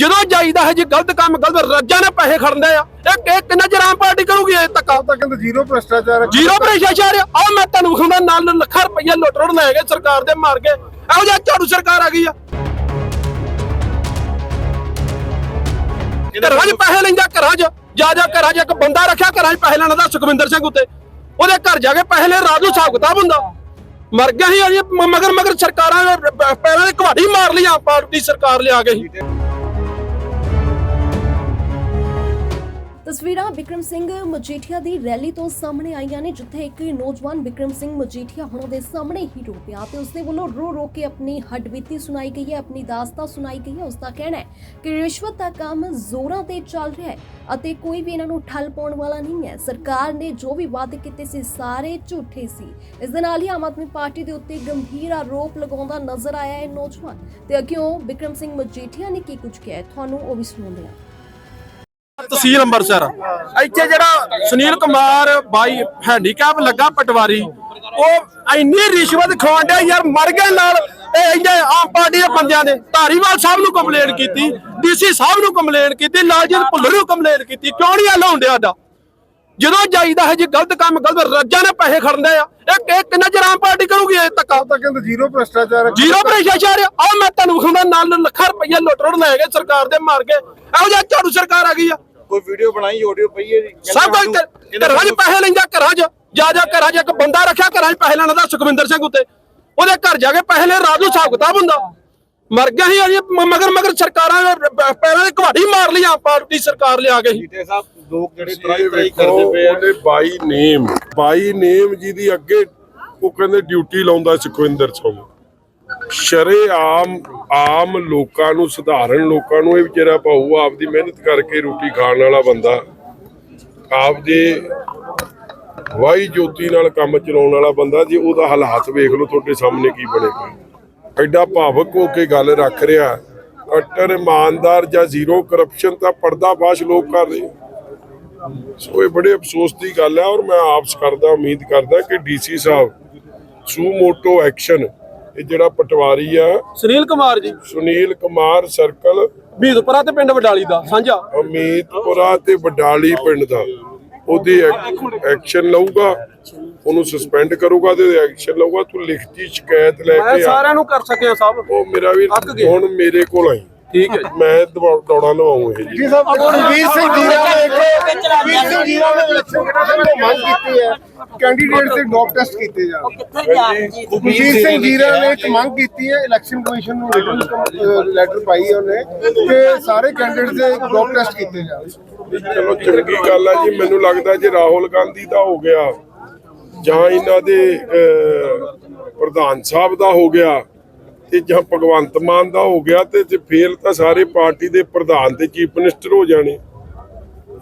ਜਦੋਂ ਜਾਈਦਾ ਹੈ ਜੀ ਗਲਤ ਕੰਮ ਗਲਤ ਰੱਜਾਂ ਨੇ ਪੈਸੇ ਖੜਦੇ ਆ। ਇਹ ਇਹ ਕਿੰਨਾ ਚਿਰ ਆਮ ਪਾਰਟੀ ਕਰੂਗੀ ਇਹ ਤੱਕ? ਤਾਂ ਕਹਿੰਦੇ ਜ਼ੀਰੋ ਭ੍ਰਸ਼ਟਾਚਾਰ ਜੀਰੋ ਭ੍ਰਿਸ਼ਟਾਚਾਰ ਆ। ਮੈਂ ਤੁਹਾਨੂੰ ਵਿਖਾਉਂਦਾ ਨਾਲ ਲੱਖਾਂ ਰੁਪਈਆ ਲੁੱਟ ਰੋੜ ਲੈ ਗਏ ਸਰਕਾਰ ਦੇ ਮਾਰ ਕੇ। ਇਹੋ ਜਿਹਾ ਝਾੜੂ ਸਰਕਾਰ ਆ ਗਈ ਆ। ਘਰਾਂ 'ਚ ਪੈਸੇ ਲੈਂਦਾ ਘਰਾਂ 'ਚ। ਜਾ ਜਾ ਘਰਾਂ 'ਚ ਇੱਕ ਬੰਦਾ ਰੱਖਿਆ ਘਰਾਂ 'ਚ ਪੈਸੇ ਲੈਣ ਦਾ ਸੁਖਵਿੰਦਰ ਸਿੰਘ ਉੱਤੇ। ਉਹਦੇ ਘਰ ਜਾ ਕੇ ਪੈਸੇ ਲੈ ਰਾਤ ਨੂੰ ਹਿਸਾਬ ਕਿਤਾਬ ਹੁੰਦਾ। ਮਰ ਗਿਆ ਸੀ ਮਗਰ ਮਗਰ ਸਰਕਾਰਾਂ ਨੇ ਪੈਰਾਂ ਦੀ ਘਵਾੜੀ ਮਾਰ ਲਈ ਆਮ ਪਾਰਟੀ ਸਰਕਾਰ ਲਿਆ ਕੇ ਸੀ ਤਸਵੀਰਾਂ ਵਿਕਰਮ ਸਿੰਘ ਮਜੀਠੀਆ ਦੀ ਰੈਲੀ ਤੋਂ ਸਾਹਮਣੇ ਆਈਆਂ ਨੇ, ਜਿੱਥੇ ਇੱਕ ਨੌਜਵਾਨ ਵਿਕਰਮ ਸਿੰਘ ਮਜੀਠੀਆ ਹੁਣਾਂ ਦੇ ਸਾਹਮਣੇ ਹੀ ਰੋ ਪਿਆ ਤੇ ਉਸਦੇ ਵੱਲੋਂ ਰੋ ਰੋ ਕੇ ਆਪਣੀ ਹੱਡਬੀਤੀ ਸੁਣਾਈ ਗਈ ਹੈ, ਆਪਣੀ ਦਾਸਤਾ ਸੁਣਾਈ ਗਈ ਹੈ। ਉਸਦਾ ਕਹਿਣਾ ਹੈ ਕਿ ਰਿਸ਼ਵਤ ਦਾ ਕੰਮ ਜ਼ੋਰਾਂ ਤੇ ਚੱਲ ਰਿਹਾ ਹੈ ਅਤੇ ਕੋਈ ਵੀ ਇਹਨਾਂ ਨੂੰ ਠੱਲ ਪਾਉਣ ਵਾਲਾ ਨਹੀਂ ਹੈ। ਸਰਕਾਰ ਨੇ ਜੋ ਵੀ ਵਾਅਦੇ ਕੀਤੇ ਸੀ, ਸਾਰੇ ਝੂਠੇ ਸੀ। ਇਸ ਦੇ ਨਾਲ ਹੀ ਆਮ ਆਦਮੀ ਪਾਰਟੀ ਦੇ ਉੱਤੇ ਗੰਭੀਰ ਆਰੋਪ ਲਗਾਉਂਦਾ ਨਜ਼ਰ ਆਇਆ ਹੈ ਨੌਜਵਾਨ। ਤੇ ਅੱਗਿਓਂ ਵਿਕਰਮ ਸਿੰਘ ਮਜੀਠੀਆ ਨੇ ਕੀ ਕੁਝ ਕਿਹਾ ਤੁਹਾਨੂੰ ਉਹ ਵੀ ਸੁਣਾਉਂਦੇ ਹਾਂ। ਤਹਿਸੀਲ ਅੰਮ੍ਰਿਤਸਰ। ਇੱਥੇ ਜਿਹੜਾ ਸੁਨੀਲ ਕੁਮਾਰ ਬਾਈ ਹੈਂਡੀਕੈਪ ਲੱਗਾ ਪਟਵਾਰੀ ਉਹ ਇੰਨੀ ਰਿਸ਼ਵਤ ਖਵਾਉਂਦਾ ਯਾਰ ਮਰ ਗਏ ਨਾਲ। ਇਹ ਇੰਨੇ ਆਮ ਪਾਰਟੀ ਦੇ ਬੰਦਿਆਂ ਦੇ ਧਾਰੀਵਾਲ ਸਾਹਿਬ ਨੂੰ ਕੰਪਲੇਨ ਕੀਤੀ ਡੀਸੀ ਸਾਹਿਬ ਨੂੰ ਕੰਪਲੇਨ ਕੀਤੀ ਲਾਲਜੀਤ ਭੁੱਲਰ ਨੂੰ ਕੰਪਲੇਨ ਕੀਤੀ ਕਿਉਂ ਨਹੀਂ ਹੱਲ ਹੁੰਦੇ ਸਾਡਾ? ਜਦੋਂ ਜਾਈਦਾ ਹੈ ਜੀ ਗਲਤ ਕੰਮ ਗਲਤ ਰੱਜਾਂ ਨੇ ਪੈਸੇ ਖੜਦੇ ਆ। ਇਹ ਇਹ ਕਿੰਨਾ ਚਿਰ ਆਮ ਪਾਰਟੀ ਕਰੂਗੀ ਇਹ ਤੱਕਾ? ਤਾਂ ਕਹਿੰਦੇ ਜ਼ੀਰੋ ਭ੍ਰਸ਼ਟਾਚਾਰ ਜੀਰੋ ਭ੍ਰਿਸ਼ਟਾਚਾਰ ਆ। ਮੈਂ ਤੁਹਾਨੂੰ ਵਿਖਾਉਂਦਾ ਨਾਲ ਲੱਖਾਂ ਰੁਪਈਆ ਲੁੱਟ ਰੋੜ ਲੈ ਗਏ ਸਰਕਾਰ ਦੇ ਮਾਰ ਕੇ ਇਹੋ ਜਿਹਾ ਝਾੜੂ ਸਰਕਾਰ ਆ ਗਈ ਆ। ਕੋਈ ਵੀਡੀਓ ਬਣਾਈ ਆਡੀਓ ਪਈ ਹੈ ਜੀ? ਸਭ ਕੁਝ ਘਰਾਂ 'ਚ ਪੈਸੇ ਲੈਂਦਾ ਘਰਾਂ 'ਚ। ਜਾ ਜਾ ਘਰਾਂ 'ਚ ਇੱਕ ਬੰਦਾ ਰੱਖਿਆ ਘਰਾਂ 'ਚ ਪੈਸੇ ਲੈਣ ਦਾ ਸੁਖਵਿੰਦਰ ਸਿੰਘ ਉੱਤੇ। ਉਹਦੇ ਘਰ ਜਾ ਕੇ ਪੈਸੇ ਲੈ ਰਾਤ ਨੂੰ ਹਿਸਾਬ ਕਿਤਾਬ ਹੁੰਦਾ। ਮਰ ਗਿਆ ਸੀ ਅਜੇ ਮ- ਮਗਰ ਮਗਰ ਸਰਕਾਰਾਂ ਨੇ ਪ- ਪੈਰਾਂ ਦੀ ਘਵਾੜੀ ਮਾਰ ਲਈ ਆਮ ਪਾਰਟੀ ਸਰਕਾਰ ਲਿਆ ਕੇ ਸੀ ਜੀਤੇ ਸਾਹਿਬ ਲੋਕ ਜਿਹੜੇ ਤਰਾਈ ਇਹ ਤਰਾਈ ਵੇਖੋ ਕਰਦੇ ਪਏ ਆ। ਉਹਦੇ ਬਾਈ ਨੇਮ ਬਾਈ ਨੇਮ ਜਿਹਦੀ ਅੱਗੇ ਉਹ ਕਹਿੰਦੇ ਡਿਊਟੀ ਲਾਉਂਦਾ ਸੁਖਵਿੰਦਰ ਸਿੰਘ ਸ਼ਰੇ ਆਮ ਲੋਕਾਂ ਨੂੰ, ਸਧਾਰਨ ਲੋਕਾਂ ਨੂੰ ਇਹ ਵਿਚਾਰਾ ਭਾਊ ਆਪਦੀ ਮਿਹਨਤ ਕਰਕੇ ਰੋਟੀ ਖਾਣ ਵਾਲਾ ਬੰਦਾ, ਆਪਦੇ ਵਾਈ ਜੋਤੀ ਨਾਲ ਕੰਮ ਚਲਾਉਣ ਵਾਲਾ ਬੰਦਾ, ਜੇ ਉਹਦਾ ਹਾਲਾਤ ਵੇਖ ਲਓ, ਤੁਹਾਡੇ ਸਾਹਮਣੇ ਕੀ ਬਣੇ ਪਏ ਐਡਾ ਭਾਵਕ ਹੋ ਕੇ ਗੱਲ ਰੱਖ ਰਿਹਾ, ਅਟਰ, ਇਮਾਨਦਾਰ ਜਾਂ ਜ਼ੀਰੋ ਕਰਪਸ਼ਨ ਤਾਂ ਪਰਦਾਫਾਸ਼ ਲੋਕ ਕਰ ਰਹੇ। ਸੋ ਇਹ ਬੜੇ ਅਫਸੋਸ ਦੀ ਗੱਲ ਹੈ ਔਰ ਮੈਂ ਆਪਸ ਕਰਦਾ, ਉਮੀਦ ਕਰਦਾ ਕਿ ਡੀਸੀ ਸਾਹਿਬ, ਸੂ ਮੋਟੋ ਐਕਸ਼ਨ ਇਹ ਜਿਹੜਾ ਪਟਵਾਰੀ ਆ ਸੁਨੀਲ ਕੁਮਾਰ ਜੀ। ਸੁਨੀਲ ਕੁਮਾਰ ਸਰਕਲ ਬੀਦਪੁਰਾ ਤੇ ਪਿੰਡ ਵਡਾਲੀ ਦਾ ਸਾਂਝਾ। ਅਮੀਤਪੁਰਾ ਤੇ ਵਡਾਲੀ ਪਿੰਡ ਦਾ। ਉਹਦੀ ਐਕਸ਼ਨ ਲਊਗਾ ਉਹਨੂੰ ਸਸਪੈਂਡ ਕਰੂਗਾ ਤੇ ਐਕਸ਼ਨ ਲਊਗਾ ਤੂੰ ਲਿਖਤੀ ਸ਼ਿਕਾਇਤ ਲੈ ਮੈਂ ਕੇ ਆ। ਸਾਰਿਆਂ ਨੂੰ ਕਰ ਸਕਿਆ ਸਭ। ਉਹ ਮੇਰਾ ਵੀ। ਹੁਣ ਮੇਰੇ ਕੋਲ ਆਈ। ਠੀਕ ਹੈ ਮੈਂ ਦਵਾ- ਦੌੜਾਂ ਲਵਾਉਂ ਇਹ ਜੀ। ਜੀ ਸਾਹਿਬ ਰਣਵੀਰ ਸਿੰਘ ਜੀਰਾ ਰਣਵੀਰ ਸਿੰਘ ਜੀਰਾ ਨੇ ਤੋਂ ਮੰਗ ਕੀਤੀ ਹੈ ਕੈਂਡੀਡੇਟ ਦੇ ਡੋਪ ਟੈਸਟ ਕੀਤੇ ਜਾਣ। ਸਿੰਘ ਜੀਰਾ ਨੇ ਇੱਕ ਮੰਗ ਕੀਤੀ ਹੈ ਇਲੈਕਸ਼ਨ ਕਮਿਸ਼ਨ ਨੂੰ ਰਿਟਨ ਲੈਟਰ ਪਾਈ ਹੈ ਉਹਨੇ ਕਿ ਸਾਰੇ ਕੈਂਡੀਡੇਟ ਦੇ ਡੋਪ ਟੈਸਟ ਕੀਤੇ ਜਾਣ। ਚਲੋ ਚੰਗੀ ਗੱਲ ਆ ਜੀ ਮੈਨੂੰ ਲੱਗਦਾ ਜੇ ਰਾਹੁਲ ਗਾਂਧੀ ਦਾ ਹੋ ਗਿਆ ਜਾਂ ਇਹਨਾਂ ਦੇ ਪ੍ਰਧਾਨ ਸਾਹਿਬ ਦਾ ਹੋ ਗਿਆ ਤੇ ਜਾਂ ਭਗਵੰਤ ਮਾਨ ਦਾ ਹੋ ਗਿਆ ਤੇ ਜੇ ਫੇਲ ਤਾਂ ਸਾਰੇ ਪਾਰਟੀ ਦੇ ਪ੍ਰਧਾਨ ਤੇ ਚੀਫ ਮਿਨਿਸਟਰ ਹੋ ਜਾਣੇ।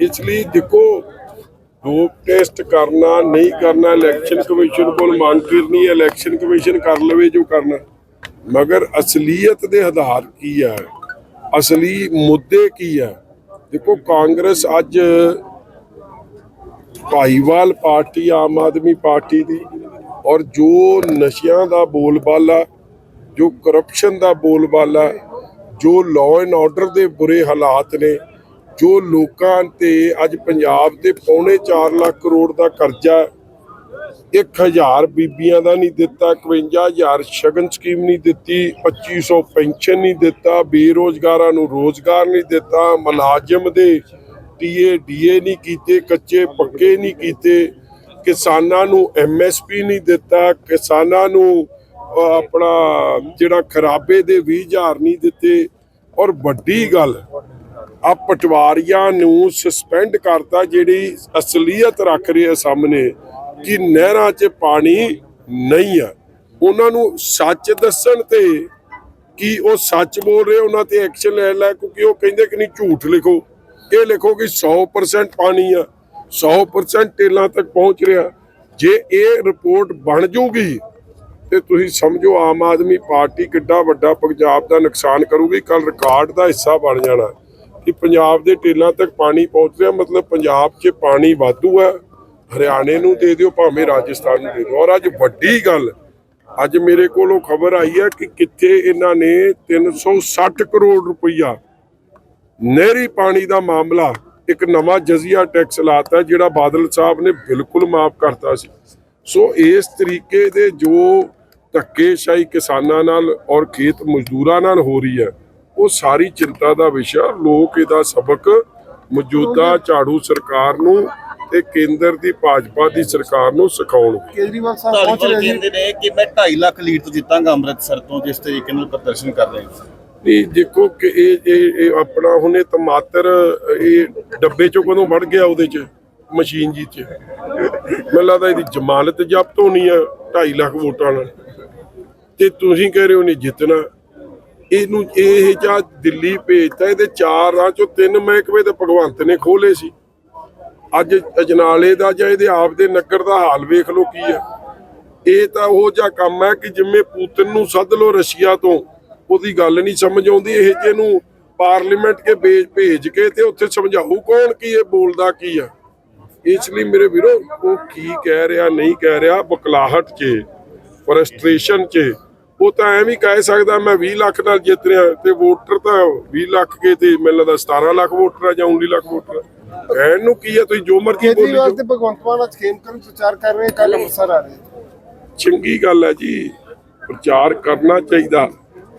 ਇਸ ਲਈ ਦੇਖੋ ਡੋਪ ਟੈਸਟ ਕਰਨਾ, ਨਹੀਂ ਕਰਨਾ ਇਲੈਕਸ਼ਨ ਕਮਿਸ਼ਨ ਕੋਲ ਮੰਗ ਕਰਨੀ ਹੈ ਇਲੈਕਸ਼ਨ ਕਮਿਸ਼ਨ ਕਰ ਲਵੇ ਜੋ ਕਰਨਾ। ਮਗਰ ਅਸਲੀਅਤ ਦੇ ਆਧਾਰ ਕੀ ਹੈ? ਅਸਲੀ ਮੁੱਦੇ ਕੀ ਹੈ? ਦੇਖੋ, ਕਾਂਗਰਸ ਅੱਜ ਭਾਈਵਾਲ ਪਾਰਟੀ, ਆਮ ਆਦਮੀ ਪਾਰਟੀ ਦੀ, ਔਰ ਜੋ ਨਸ਼ਿਆਂ ਦਾ ਬੋਲਬਾਲਾ, ਜੋ ਕਰਪਸ਼ਨ ਦਾ ਬੋਲਬਾਲਾ, ਜੋ ਲਾਅ ਐਂਡ ਆਰਡਰ ਦੇ ਬੁਰੇ ਹਾਲਾਤ ਨੇ ਜੋ ਲੋਕਾਂ ਤੇ ਅੱਜ ਪੰਜਾਬ ਦੇ ਪੌਣੇ 4 ਲੱਖ ਕਰੋੜ ਦਾ ਕਰਜ਼ਾ 1000 ਬੀਬੀਆਂ ਦਾ ਨਹੀਂ ਦਿੱਤਾ 51000 ਸ਼ਗਨ ਸਕੀਮ ਨਹੀਂ ਦਿੱਤੀ 2500 ਪੈਨਸ਼ਨ ਨਹੀਂ ਦਿੱਤਾ, ਬੇਰੋਜ਼ਗਾਰਾਂ ਨੂੰ ਰੋਜ਼ਗਾਰ ਨਹੀਂ ਦਿੱਤਾ, ਮੁਲਾਜ਼ਮ ਦੇ ਟੀਏ, ਡੀਏ ਨਹੀਂ ਕੀਤੇ, ਕੱਚੇ ਪੱਕੇ ਨਹੀਂ ਕੀਤੇ, ਕਿਸਾਨਾਂ ਨੂੰ ਐਮਐਸਪੀ ਨਹੀਂ ਦਿੱਤਾ, ਕਿਸਾਨਾਂ ਨੂੰ ਆਪਣਾ ਜਿਹੜਾ ਖਰਾਬੇ ਦੇ 20000 ਨਹੀਂ ਦਿੱਤੇ, ਔਰ ਵੱਡੀ ਗੱਲ ਆ ਪਟਵਾਰੀਆਂ ਨੂੰ ਸਸਪੈਂਡ ਕਰਤਾ, ਜਿਹੜੀ ਅਸਲੀਅਤ ਰੱਖ ਰਹੀ ਹੈ ਸਾਹਮਣੇ, ਕਿ ਨਹਿਰਾਂ 'ਚ ਪਾਣੀ ਨਹੀਂ ਆ। ਉਹਨਾਂ ਨੂੰ ਸੱਚ ਦੱਸਣ ਤੇ ਕਿ ਉਹ ਸੱਚ ਬੋਲ ਰਹੇ, ਉਹਨਾਂ ਤੇ ਐਕਸ਼ਨ ਲੈ ਲੈ, ਕਿਉਂਕਿ ਉਹ ਕਹਿੰਦੇ ਕਿ ਨਹੀਂ, ਝੂਠ ਲਿਖੋ। ਇਹ ਲਿਖੋ ਕਿ 100% ਪਾਣੀ ਆ 100% ਟੇਲਾਂ ਤੱਕ ਪਹੁੰਚ ਰਿਹਾ। ਜੇ ਇਹ ਰਿਪੋਰਟ ਬਣ ਜੂਗੀ, ਤੇ ਤੁਸੀਂ ਸਮਝੋ ਆਮ ਆਦਮੀ ਪਾਰਟੀ ਕਿੱਡਾ ਵੱਡਾ ਪੰਜਾਬ ਦਾ ਨੁਕਸਾਨ ਕਰੂਗੀ ਕੱਲ ਰਿਕਾਰਡ ਦਾ ਹਿੱਸਾ ਬਣ ਜਾਣਾ। ਕਿ ਪੰਜਾਬ ਦੇ ਟੇਲਾਂ ਤੱਕ ਪਾਣੀ ਪਹੁੰਚ ਰਿਹਾ, ਮਤਲਬ ਪੰਜਾਬ 'ਚ ਪਾਣੀ ਵਾਧੂ ਹੈ। ਹਰਿਆਣੇ ਨੂੰ ਦੇ ਦਿਓ, ਭਾਵੇਂ ਰਾਜਸਥਾਨ ਨੂੰ ਦੇ ਦਿਓ। ਔਰ ਅੱਜ ਵੱਡੀ ਗੱਲ, ਅੱਜ ਮੇਰੇ ਕੋਲ ਉਹ ਖਬਰ ਆਈ ਹੈ ਕਿ ਕਿੱਥੇ ਇਹਨਾਂ ਨੇ 360 ਕਰੋੜ ਰੁਪਈਆ ਨਹਿਰੀ ਪਾਣੀ ਦਾ ਮਾਮਲਾ, ਇੱਕ ਨਵਾਂ ਜਜ਼ੀਆ ਟੈਕਸ ਲਾਤਾ, ਜਿਹੜਾ ਬਾਦਲ ਸਾਹਿਬ ਨੇ ਬਿਲਕੁਲ ਮਾਫ ਕਰਤਾ ਸੀ। ਸੋ ਇਸ ਤਰੀਕੇ ਦੇ ਜੋ ਧੱਕੇਸ਼ਾਹੀ ਕਿਸਾਨਾਂ ਨਾਲ ਔਰ ਖੇਤ ਮਜ਼ਦੂਰਾਂ ਨਾਲ ਹੋ ਰਹੀ ਹੈ ਉਹ ਸਾਰੀ ਚਿੰਤਾ ਦਾ ਵਿਸ਼ਾ ਲੋਕ ਇਹਦਾ ਸਬਕ ਮੌਜੂਦਾ ਝਾੜੂ ਸਰਕਾਰ ਨੂੰ ਤੇ ਕੇਂਦਰ ਦੀ ਭਾਜਪਾ ਦੀ ਸਰਕਾਰ ਨੂੰ ਸਿਖਾਉਣਗੇ ਕੇਜਰੀਵਾਲ ਸਾਹਿਬ ਪਹੁੰਚ ਰਹੇ ਜੀ। ਕਹਿੰਦੇ ਨੇ ਕਿ ਮੈਂ 2.5 ਲੱਖ ਲੀਡ ਤੋਂ ਜਿੱਤਾਂਗਾ ਅੰਮ੍ਰਿਤਸਰ ਤੋਂ ਜਿਸ ਤਰੀਕੇ ਨਾਲ ਪ੍ਰਦਰਸ਼ਨ ਕਰ ਰਹੇ ਹੋ। ਨਹੀਂ ਦੇਖੋ ਕਿ ਇਹ ਇਹ ਇਹ ਆਪਣਾ ਹੁਣੇ ਟਮਾਟਰ ਇਹ ਡੱਬੇ ਚੋਂ ਕਦੋਂ ਵੜ ਗਿਆ ਉਹਦੇ ਚ ਮਸ਼ੀਨ ਜੀ ਚ? ਮੈਨੂੰ ਲੱਗਦਾ ਇਹਦੀ ਜ਼ਮਾਨਤ ਜ਼ਬਤ ਹੋਣੀ ਆ 2.5 ਲੱਖ ਵੋਟਾਂ ਨਾਲ। ਤੇ ਤੁਸੀਂ ਕਹਿ ਰਹੇ ਹੋ ਨਹੀਂ ਜਿੱਤਣਾ। ਇਹਨੂੰ ਇਹ ਜਾਂ ਦਿੱਲੀ ਭੇਜਤਾ, ਇਹਦੇ ਚਾਰ ਰਾਹ ਚੋਂ ਤਿੰਨ ਮਹਿਕਮੇ ਤੇ ਭਗਵੰਤ ਨੇ ਖੋਲੇ ਸੀ। ਅੱਜ ਅਜਨਾਲੇ ਦਾ ਜਾਂ ਇਹਦੇ ਆਪ ਦੇ ਨਗਰ ਦਾ ਹਾਲ ਵੇਖ ਲਓ ਕੀ ਆ ਇਹ ਤਾਂ ਉਹ ਜਿਹਾ ਕੰਮ ਹੈ ਕਿ ਜਿਵੇਂ ਪੂਤਨ ਨੂੰ ਸੱਦ ਲਓ ਰਸ਼ੀਆ ਤੋਂ, ਉਹਦੀ ਗੱਲ ਨਹੀਂ ਸਮਝ ਆਉਂਦੀ। ਇਹ ਜੇ ਨੂੰ ਪਾਰਲੀਮੈਂਟ ਕੇ ਭੇਜ ਭੇਜ ਕੇ ਤੇ ਉੱਥੇ ਸਮਝਾਊ ਕੌਣ ਕੀ ਇਹ ਬੋਲਦਾ ਕੀ ਆ ਇਸ ਲਈ ਮੇਰੇ ਵੀਰੋ, ਉਹ ਕੀ ਕਹਿ ਰਿਹਾ, ਨਹੀਂ ਕਹਿ ਰਿਹਾ, ਬਕਲਾਹਟ 'ਚ ਫਰਸਟ੍ਰੇਸ਼ਨ 'ਚ। ਉਹ ਤਾਂ ਐਵੇਂ ਹੀ ਕਹਿ ਸਕਦਾ ਮੈਂ 20 ਲੱਖ ਨਾਲ ਜਿੱਤ ਰਿਹਾ ਤੇ ਵੋਟਰ ਤਾਂ 20 ਲੱਖ ਕੇ ਤੇ ਮੈਨੂੰ ਲੱਗਦਾ 17 ਲੱਖ ਵੋਟਰ ਆ ਜਾਂ 19 ਲੱਖ ਵੋਟਰ ਕਹਿਣ ਨੂੰ ਕੀ ਆ ਤੁਸੀਂ ਜੋ ਮਰਜ਼ੀ ਬੋਲੀ ਜਾਓ। ਤੇ ਭਗਵੰਤ ਮਾਨ ਅੱਜ ਖੇਮਕਰਨ ਪ੍ਰਚਾਰ ਕਰ ਰਹੇ ਕੱਲ ਅੰਮ੍ਰਿਤਸਰ ਆ ਰਹੇ। ਚੰਗੀ ਗੱਲ ਹੈ ਜੀ ਪ੍ਰਚਾਰ ਕਰਨਾ ਚਾਹੀਦਾ।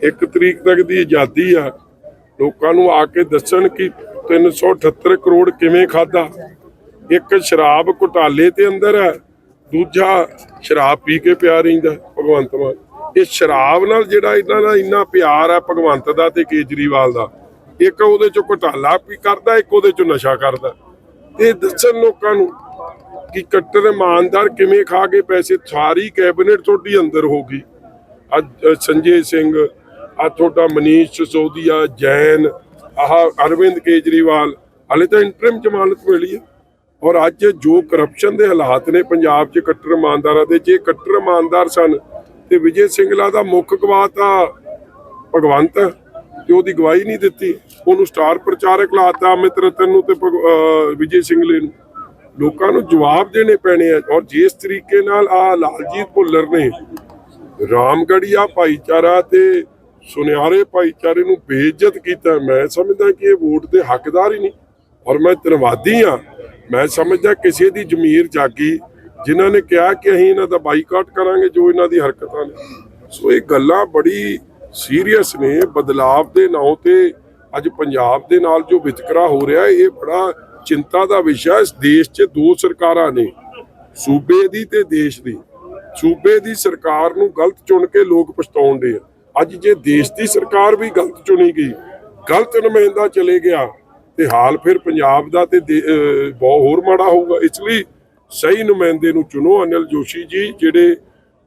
ਇੱਕ ਤਰੀਕ ਤੱਕ ਦੀ ਆਜ਼ਾਦੀ ਆ। ਲੋਕਾਂ ਨੂੰ ਆ ਕੇ ਦੱਸਣ ਕਿ 378 ਕਰੋੜ ਕਿਵੇਂ ਖਾਦਾ ਇੱਕ ਸ਼ਰਾਬ ਘੁਟਾਲੇ ਤੇ ਅੰਦਰ ਹੈ ਦੂਜਾ ਸ਼ਰਾਬ ਪੀ ਕੇ ਪਿਆ ਰਹਿੰਦਾ ਭਗਵੰਤ ਮਾਨ। ਇਹ ਸ਼ਰਾਬ ਨਾਲ ਜਿਹੜਾ ਇਹਨਾਂ ਦਾ ਇੰਨਾ ਪਿਆਰ ਹੈ ਭਗਵੰਤ ਦਾ ਤੇ ਕੇਜਰੀਵਾਲ ਦਾ, ਇੱਕ ਉਹਦੇ ਚੋਂ ਘੁਟਾਲਾ ਵੀ ਕਰਦਾ, ਇੱਕ ਉਹਦੇ ਚੋਂ ਨਸ਼ਾ ਕਰਦਾ। ਇਹ ਦੱਸਣ ਲੋਕਾਂ ਨੂੰ ਕਿ ਕੱਟਰ ਇਮਾਨਦਾਰ ਕਿਵੇਂ ਖਾ ਕੇ ਪੈਸੇ, ਸਾਰੀ ਕੈਬਨਿਟ ਤੁਹਾਡੀ ਅੰਦਰ ਹੋ ਗਈ। ਅੱਜ ਸੰਜੇ ਸਿੰਘ, ਆ ਤੁਹਾਡਾ ਮਨੀਸ਼ ਸਿਸੋਦੀਆ, ਜੈਨ, ਆਹ ਅਰਵਿੰਦ ਕੇਜਰੀਵਾਲ, ਹਲੇ ਤਾਂ ਇੰਟਰਮ ਜ਼ਮਾਨਤ ਮਿਲੀ ਹੈ ਔਰ ਅੱਜ ਜੋ ਕਰਪਸ਼ਨ ਦੇ ਹਾਲਾਤ ਨੇ ਪੰਜਾਬ 'ਚ ਕੱਟਰ ਇਮਾਨਦਾਰਾਂ ਦੇ, ਜੇ ਕੱਟਰ ਇਮਾਨਦਾਰ ਸਨ ਤੇ ਵਿਜੇ ਸਿੰਗਲਾ ਦਾ ਮੁੱਖ ਗਵਾਹ ਤਾਂ ਭਗਵੰਤ ਤੇ ਉਹਦੀ ਗਵਾਹੀ ਨਹੀਂ ਦਿੱਤੀ। ਉਹਨੂੰ ਸਟਾਰ ਪ੍ਰਚਾਰਕ ਲਾਤਾ ਅਮਿਤ ਰਤਨ ਨੂੰ ਤੇ ਵਿਜੇ ਸਿੰਗਲੇ ਨੂੰ। ਲੋਕਾਂ ਨੂੰ ਜਵਾਬ ਦੇਣੇ ਪੈਣੇ ਆ ਔਰ ਜਿਸ ਤਰੀਕੇ ਨਾਲ ਆ ਲਾਲਜੀਤ ਭੁੱਲਰ ਨੇ ਰਾਮਗੜੀਆ ਭਾਈਚਾਰਾ ਤੇ ਸੁਨਿਆਰੇ ਭਾਈਚਾਰੇ ਨੂੰ ਬੇਇੱਜ਼ਤ ਕੀਤਾ, ਮੈਂ ਸਮਝਦਾ ਕਿ ਇਹ ਵੋਟ ਦੇ ਹੱਕਦਾਰ ਹੀ ਨਹੀਂ। ਔਰ ਮੈਂ ਧੰਨਵਾਦੀ ਆ ਮੈਂ ਸਮਝਦਾ ਕਿਸੇ ਦੀ ਜ਼ਮੀਰ ਜਾਗੀ ਜਿਨ੍ਹਾਂ ਨੇ ਕਿਹਾ ਕਿ ਅਸੀਂ ਇਹਨਾਂ ਦਾ ਬਾਈਕਾਟ ਕਰਾਂਗੇ ਜੋ ਇਹਨਾਂ ਦੀ ਹਰਕਤਾਂ ਨੇ। ਸੋ ਇਹ ਗੱਲਾਂ ਬੜੀ ਸੀਰੀਅਸ ਨੇ, ਬਦਲਾਵ ਦੇ ਨਾਂ ਤੇ ਅੱਜ ਪੰਜਾਬ ਦੇ ਨਾਲ ਜੋ ਵਿਤਕਰਾ ਹੋ ਰਿਹਾ, ਇਹ ਬੜਾ ਚਿੰਤਾ ਦਾ ਵਿਸ਼ਾ ਇਸ ਦੇਸ਼ 'ਚ ਦੋ ਸਰਕਾਰਾਂ ਨੇ, ਸੂਬੇ ਦੀ ਤੇ ਦੇਸ਼ ਦੀ। ਸੂਬੇ ਦੀ ਸਰਕਾਰ ਨੂੰ ਗਲਤ ਚੁਣ ਕੇ ਲੋਕ ਪਛਤਾਉਂਦੇ ਆ। ਅੱਜ ਜੇ ਦੇਸ਼ ਦੀ ਸਰਕਾਰ ਵੀ ਗਲਤ ਚੁਣੀ ਗਈ, ਗਲਤ ਨੁਮਾਇੰਦਾ ਚਲੇ ਗਿਆ, ਤੇ ਹਾਲ ਫਿਰ ਪੰਜਾਬ ਦਾ ਤੇ ਦੇ- ਬਹੁਤ ਹੋਰ ਮਾੜਾ ਹੋਊਗਾ। ਇਸ ਲਈ ਸਹੀ ਨੁਮਾਇੰਦੇ ਨੂੰ ਚੁਣੋ ਅਨਿਲ ਜੋਸ਼ੀ ਜੀ ਜਿਹੜੇ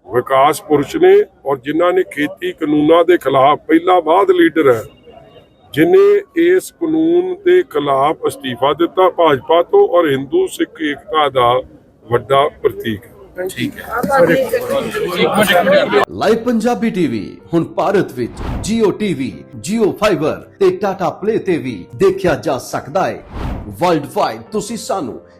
ਵਿਕਾਸ ਪੁਰਸ਼ ਨੇ ਔਰ ਜਿਨ੍ਹਾਂ ਨੇ ਖੇਤੀ ਕਾਨੂੰਨਾਂ ਦੇ ਖਿਲਾਫ ਪਹਿਲਾ ਬਾਅਦ ਲੀਡਰ ਹੈ ਜਿਨੇ ਇਸ ਕਾਨੂੰਨ ਦੇ ਖਿਲਾਫ ਅਸਤੀਫਾ ਦਿੱਤਾ ਭਾਜਪਾ ਤੋਂ ਔਰ ਹਿੰਦੂ ਸਿੱਖ ਏਕਤਾ ਦਾ ਵੱਡਾ ਪ੍ਰਤੀਕ ਹੈ। ਲਾਈਵ ਪੰਜਾਬੀ ਟੀਵੀ ਹੁਣ ਭਾਰਤ ਵਿੱਚ Jio TV, Jio Fiber ਤੇ Tata Play ਤੇ ਵੀ ਦੇਖਿਆ ਜਾ ਸਕਦਾ ਹੈ। ਵਰਲਡ ਵਾਈਡ ਤੁਸੀਂ ਸਾਨੂੰ